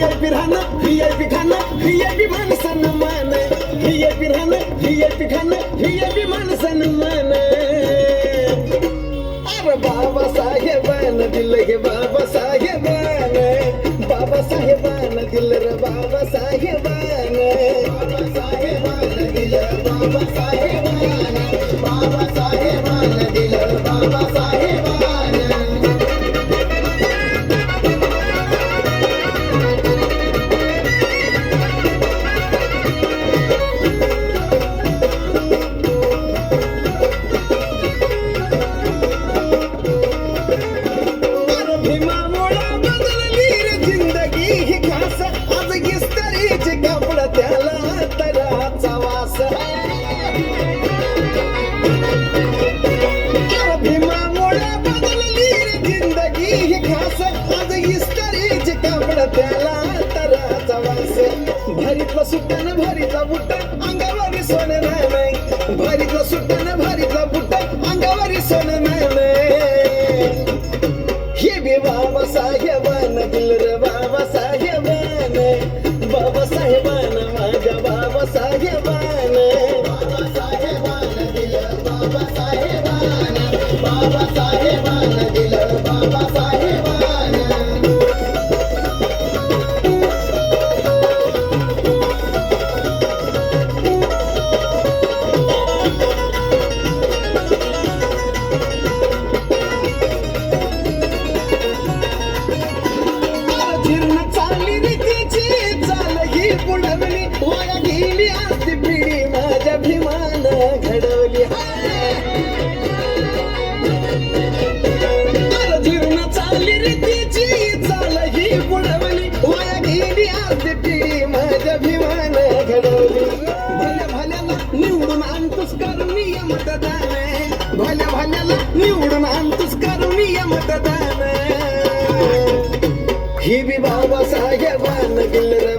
VIP राहणं VIP खाणं VIP मान सन्मान व्हीआयपी राहणं व्हीआयपी खाणं व्हीआयपी मान सन्मान अरे बाबा साहेबान दिलं गे बाबा साहेबान बाबा साहेबान दिलं रे बाबा साहेबान बाबा साहेबान दिलं बाबा इस्त्रीचे त्याला तराचा वास. भरीतला सुट्ट्यानं भरीतला बुट्टा अंगावरी सोनं नाही नाही भरीतला सुट्ट्यानं भरीतला बुट्टा अंगावरी सोनं नाही नाही हे बी बाबा दिल रे साहेबान बाबा साहेबान माझ्या बाबा साहेबान दिल बाबा पिढी घडवली जीर्ण चालली रीतीची चाल ही पुढवली वाया गेली असती पिढी माझ्या घडवली. भल्या भल्याला निवडून आणतोस करूनिय मतदान. भल्या भल्याला निवडून आणतोस करूनिय मतदान. ही बी बाबा साहेबान दिल रे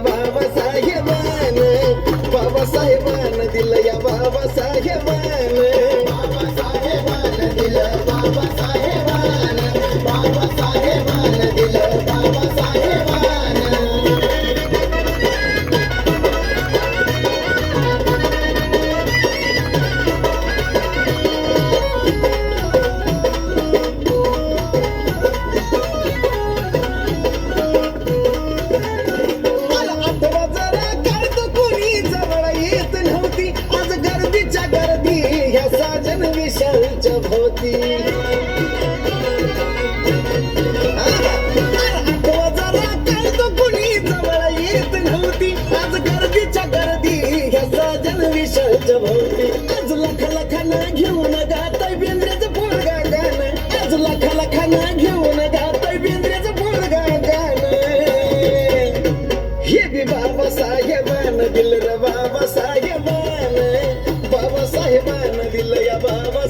बाबा लख लखानं घेऊन गाताय बेंद्र्याचं पोळगा गाणं आज लख लखानं घेऊन गाताय बेंद्र्याचं पोळगा गाणं हे बी बाबा साहेबान दिल र बाबा साहेबान. बाबा साहेबान दिल या बाबा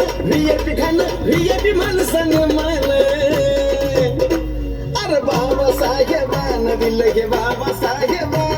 व्हीआयपी राहणं व्हीआयपी खाणं माणसान मान अरे बाबा साहेबान दिल हे बाबा साहेबान